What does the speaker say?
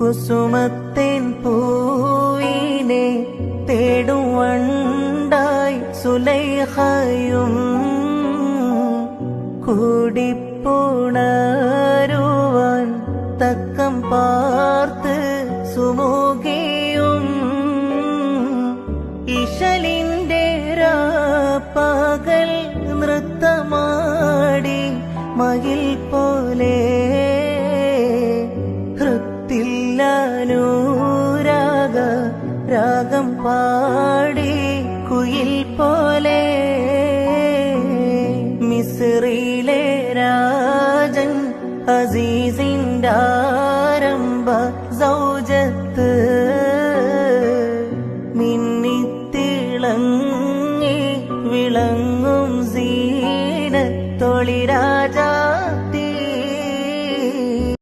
കുസുമത്തിൻ പൂവിനെ തേടുവണ്ടായി സുലൈഹയും. കൂടിപ്പുണരുവാൻ തക്കം പാർത്ത് സുമുഖിയും. ഇശലിന്റെ പകൽ നൃത്തമാടി മകിൽ പോലെ രാഗ രാഗം പാടി കുയിൽ പോലെ മിസ്രിയിലെ രാജൻ അസീസിന്റെ ആരംഭ സൗജത്ത് മിന്നിത്തിളങ്ങി വിളങ്ങും സീനത്തൊളി രാജ